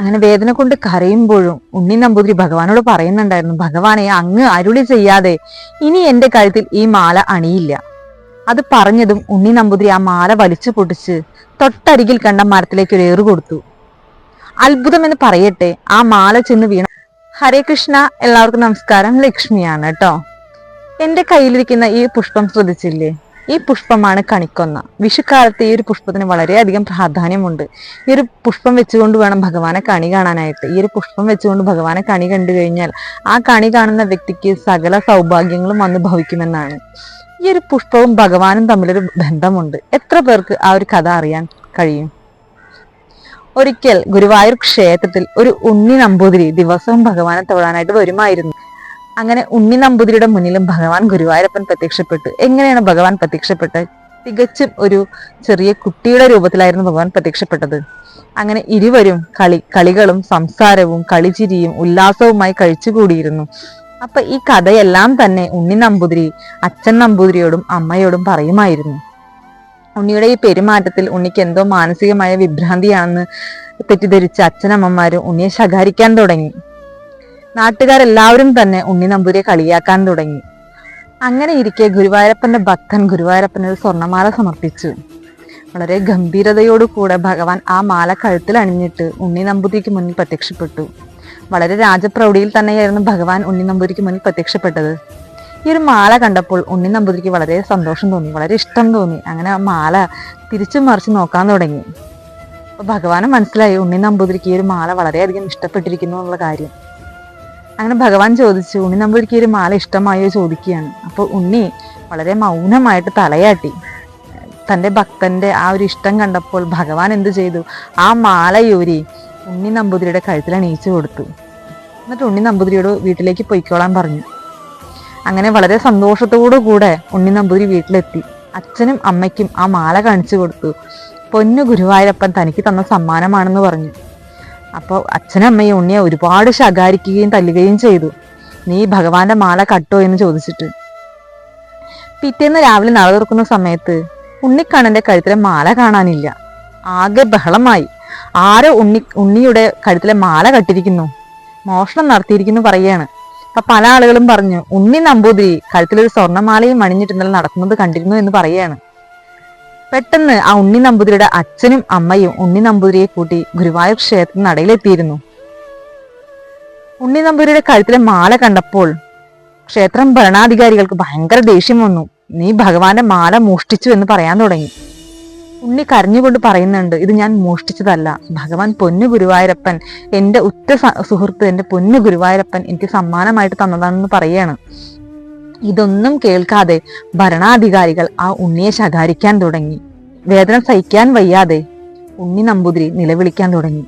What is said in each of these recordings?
അങ്ങനെ വേദന കൊണ്ട് കരയുമ്പോഴും ഉണ്ണി നമ്പൂതിരി ഭഗവാനോട് പറയുന്നുണ്ടായിരുന്നു ഭഗവാനെ അങ്ങ് അരുളി ചെയ്യാതെ ഇനി എന്റെ കഴുത്തിൽ ഈ മാല അണിയില്ല. അത് പറഞ്ഞതും ഉണ്ണി നമ്പൂതിരി ആ മാല വലിച്ചു പൊട്ടിച്ച് തൊട്ടരികിൽ കണ്ട മരത്തിലേക്ക് ഒരു ഏറ് കൊടുത്തു. അത്ഭുതം എന്ന് പറയട്ടെ ആ മാല ചെന്ന് വീണ ഹരേ കൃഷ്ണ എല്ലാവർക്കും നമസ്കാരം. ലക്ഷ്മിയാണ് കേട്ടോ. എന്റെ കയ്യിലിരിക്കുന്ന ഈ പുഷ്പം ശ്രദ്ധിച്ചില്ലേ? ഈ പുഷ്പമാണ് കണിക്കൊന്ന. വിഷുക്കാലത്ത് ഈ ഒരു പുഷ്പത്തിന് വളരെയധികം പ്രാധാന്യമുണ്ട്. ഈ ഒരു പുഷ്പം വെച്ചുകൊണ്ട് വേണം ഭഗവാനെ കണി കാണാനായിട്ട്. ഈ ഒരു പുഷ്പം വെച്ചുകൊണ്ട് ഭഗവാനെ കണി കണ്ടു കഴിഞ്ഞാൽ ആ കണി കാണുന്ന വ്യക്തിക്ക് സകല സൗഭാഗ്യങ്ങളും വന്ന് ഭവിക്കുമെന്നാണ്. ഈ ഒരു പുഷ്പവും ഭഗവാനും തമ്മിലൊരു ബന്ധമുണ്ട്. എത്ര പേർക്ക് ആ ഒരു കഥ അറിയാൻ കഴിയും? ഒരിക്കൽ ഗുരുവായൂർ ക്ഷേത്രത്തിൽ ഒരു ഉണ്ണി നമ്പൂതിരി ദിവസവും ഭഗവാനെ തൊഴാനായിട്ട് വരുമായിരുന്നു. അങ്ങനെ ഉണ്ണി നമ്പൂതിരിയുടെ മുന്നിലും ഭഗവാൻ ഗുരുവായൂരപ്പൻ പ്രത്യക്ഷപ്പെട്ടു. എങ്ങനെയാണ് ഭഗവാൻ പ്രത്യക്ഷപ്പെട്ടത്? തികച്ചും ഒരു ചെറിയ കുട്ടിയുടെ രൂപത്തിലായിരുന്നു ഭഗവാൻ പ്രത്യക്ഷപ്പെട്ടത്. അങ്ങനെ ഇരുവരും കളി കളികളും സംസാരവും കളിചിരിയും ഉല്ലാസവുമായി കഴിച്ചുകൂടിയിരുന്നു. അപ്പൊ ഈ കഥയെല്ലാം തന്നെ ഉണ്ണി നമ്പൂതിരി അച്ഛൻ നമ്പൂതിരിയോടും അമ്മയോടും പറയുമായിരുന്നു. ഉണ്ണിയുടെ ഈ പെരുമാറ്റത്തിൽ ഉണ്ണിക്ക് എന്തോ മാനസികമായ വിഭ്രാന്തിയാണെന്ന് തെറ്റിദ്ധരിച്ച അച്ഛനമ്മമാരും ഉണ്ണിയെ ശകാരിക്കാൻ തുടങ്ങി. നാട്ടുകാരെല്ലാവരും തന്നെ ഉണ്ണി നമ്പൂരിയെ കളിയാക്കാൻ തുടങ്ങി. അങ്ങനെ ഇരിക്കെ ഗുരുവായൂരപ്പന്റെ ഭക്തൻ ഗുരുവായൂരപ്പന് ഒരു സ്വർണമാല സമർപ്പിച്ചു. വളരെ ഗംഭീരതയോടു കൂടെ ഭഗവാൻ ആ മാല കഴുത്തിൽ അണിഞ്ഞിട്ട് ഉണ്ണി നമ്പൂതിരിക്ക് മുന്നിൽ പ്രത്യക്ഷപ്പെട്ടു. വളരെ രാജപ്രൗഢിയിൽ തന്നെയായിരുന്നു ഭഗവാൻ ഉണ്ണി നമ്പൂതിരിക്ക് മുന്നിൽ പ്രത്യക്ഷപ്പെട്ടത്. ഈ ഒരു മാല കണ്ടപ്പോൾ ഉണ്ണി നമ്പൂതിരിക്ക് വളരെ സന്തോഷം തോന്നി വളരെ ഇഷ്ടം തോന്നി. അങ്ങനെ ആ മാല തിരിച്ചു മറിച്ച് നോക്കാൻ തുടങ്ങി. അപ്പോൾ ഭഗവാന് മനസ്സിലായി ഉണ്ണി നമ്പൂതിരിക്ക് ഈ ഒരു മാല വളരെയധികം ഇഷ്ടപ്പെട്ടിരിക്കുന്നു എന്നുള്ള കാര്യം. അങ്ങനെ ഭഗവാൻ ചോദിച്ചു ഉണ്ണി നമ്പൂതിരിക്ക് ഒരു മാല ഇഷ്ടമായോ? ചോദിക്കുകയാണ്. അപ്പോൾ ഉണ്ണി വളരെ മൗനമായിട്ട് തലയാട്ടി. തന്റെ ഭക്തന്റെ ആ ഒരു ഇഷ്ടം കണ്ടപ്പോൾ ഭഗവാൻ എന്ത് ചെയ്തു? ആ മാലയൂരി ഉണ്ണി നമ്പൂതിരിയുടെ കഴുത്തിൽ അണിയിച്ചു കൊടുത്തു. എന്നിട്ട് ഉണ്ണി നമ്പൂതിരിയോട് വീട്ടിലേക്ക് പൊയ്ക്കോളാൻ പറഞ്ഞു. അങ്ങനെ വളരെ സന്തോഷത്തോടു കൂടെ ഉണ്ണി നമ്പൂതിരി വീട്ടിലെത്തി. അച്ഛനും അമ്മയ്ക്കും ആ മാല കാണിച്ചു കൊടുത്തു. പൊന്നു ഗുരുവായൂരപ്പൻ തനിക്ക് തന്ന സമ്മാനമാണെന്ന് പറഞ്ഞു. അപ്പോൾ അച്ഛനും അമ്മയും ഉണ്ണിയെ ഒരുപാട് ശകാരിക്കുകയും തല്ലുകയും ചെയ്തു. നീ ഭഗവാന്റെ മാല കട്ടോ? എന്ന് ചോദിച്ചിട്ട്. പിറ്റേന്ന് രാവിലെ നട തുറക്കുന്ന സമയത്ത് ഉണ്ണിക്കണ്ണന്റെ കഴുത്തിലെ മാല കാണാനില്ല. ആകെ ബഹളമായി. ആരോ ഉണ്ണി ഉണ്ണിയുടെ കഴുത്തിലെ മാല കട്ടിരിക്കുന്നു. മോഷണം നടത്തിയിരിക്കുന്നു പറയാണ്. അപ്പൊ പല ആളുകളും പറഞ്ഞു ഉണ്ണി നമ്പൂതിരി കഴുത്തിലൊരു സ്വർണമാലയും അണിഞ്ഞിട്ട് ഇന്നലെ നടക്കുന്നത് കണ്ടിരുന്നു എന്ന് പറയാണ്. പെട്ടെന്ന് ആ ഉണ്ണി നമ്പൂതിരിയുടെ അച്ഛനും അമ്മയും ഉണ്ണി നമ്പൂതിരിയെ കൂട്ടി ഗുരുവായൂർ ക്ഷേത്രത്തിന് നടയിലെത്തിയിരുന്നു. ഉണ്ണി നമ്പൂതിരിയുടെ കഴുത്തിലെ മാല കണ്ടപ്പോൾ ക്ഷേത്രം ഭരണാധികാരികൾക്ക് ഭയങ്കര ദേഷ്യം വന്നു. നീ ഭഗവാന്റെ മാല മോഷ്ടിച്ചു എന്ന് പറയാൻ തുടങ്ങി. ഉണ്ണി കരഞ്ഞുകൊണ്ട് പറയുന്നുണ്ട് ഇത് ഞാൻ മോഷ്ടിച്ചതല്ല. ഭഗവാൻ പൊന്നു ഗുരുവായൂരപ്പൻ എന്റെ ഉറ്റ സുഹൃത്ത് എന്റെ പൊന്നു ഗുരുവായൂരപ്പൻ എനിക്ക് സമ്മാനമായിട്ട് തന്നതാണെന്ന് പറയാണ് ഇതൊന്നും കേൾക്കാതെ ഭരണാധികാരികൾ ആ ഉണ്ണിയെ ശകാരിക്കാൻ തുടങ്ങി. വേദന സഹിക്കാൻ വയ്യാതെ ഉണ്ണി നമ്പൂതിരി നിലവിളിക്കാൻ തുടങ്ങി.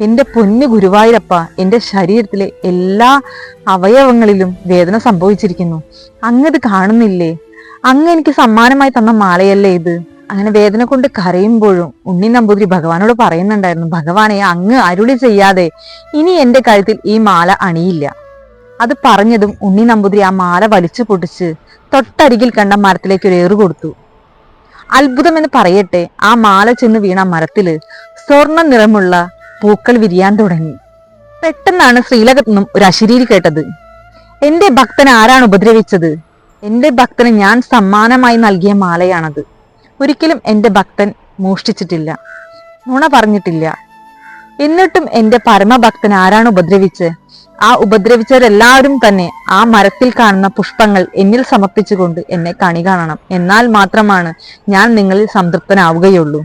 എന്റെ പൊന്നു ഗുരുവായൂരപ്പ എന്റെ ശരീരത്തിലെ എല്ലാ അവയവങ്ങളിലും വേദന സംഭവിച്ചിരിക്കുന്നു. അങ്ങത് കാണുന്നില്ലേ? അങ്ങ് എനിക്ക് സമ്മാനമായി തന്ന മാലയല്ലേ ഇത്? അങ്ങനെ വേദന കൊണ്ട് കരയുമ്പോഴും ഉണ്ണി നമ്പൂതിരി ഭഗവാനോട് പറയുന്നുണ്ടായിരുന്നു ഭഗവാനെ അങ്ങ് അരുളി ചെയ്യാതെ ഇനി എന്റെ കഴുത്തിൽ ഈ മാല അണിയില്ല. അത് പറഞ്ഞതും ഉണ്ണി നമ്പൂതിരി ആ മാല വലിച്ചു പൊട്ടിച്ച് തൊട്ടരികിൽ കണ്ട മരത്തിലേക്ക് ഒരു ഏറ് കൊടുത്തു. അത്ഭുതം എന്ന് പറയട്ടെ ആ മാല ചെന്ന് വീണ മരത്തിൽ സ്വർണ നിറമുള്ള പൂക്കൾ വിരിയാൻ തുടങ്ങി. പെട്ടെന്നാണ് ശ്രീലകത്തുനിന്നും ഒരു അശരീരി കേട്ടത്. എന്റെ ഭക്തനെ ആരാണ് ഉപദ്രവിച്ചത്? എന്റെ ഭക്തന് ഞാൻ സമ്മാനമായി നൽകിയ മാലയാണത്. ഒരിക്കലും എന്റെ ഭക്തൻ മോഷ്ടിച്ചിട്ടില്ല. നുണ പറഞ്ഞിട്ടില്ല. എന്നിട്ടും എന്റെ പരമഭക്തൻ ആരാണ് ഉപദ്രവിച്ച് ആ ഉപദ്രവിച്ചവരെല്ലാവരും തന്നെ ആ മരത്തിൽ കാണുന്ന പുഷ്പങ്ങൾ എന്നിൽ സമർപ്പിച്ചുകൊണ്ട് എന്നെ കണി കാണണം. എന്നാൽ മാത്രമാണ് ഞാൻ നിങ്ങളിൽ സംതൃപ്തനാവുകയുള്ളൂ.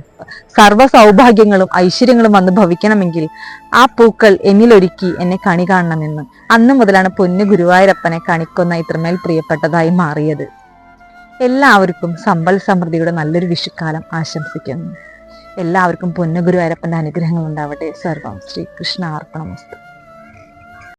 സർവ സൗഭാഗ്യങ്ങളും ഐശ്വര്യങ്ങളും വന്ന് ഭവിക്കണമെങ്കിൽ ആ പൂക്കൾ എന്നിലൊരുക്കി എന്നെ കണി കാണണമെന്ന് അന്ന് മുതലാണ് പൊന്നു ഗുരുവായൂരപ്പനെ കണിക്കൊന്ന ഇത്രമേൽ പ്രിയപ്പെട്ടതായി മാറിയത്. എല്ലാവർക്കും സമ്പൽ സമൃദ്ധിയുടെ നല്ലൊരു വിഷുക്കാലം ആശംസിക്കുന്നു. എല്ലാവർക്കും പൊന്നു ഗുരുവായൂരപ്പന്റെ അനുഗ്രഹങ്ങൾ ഉണ്ടാവട്ടെ. സർവം ശ്രീകൃഷ്ണ അർപ്പണമസ്തു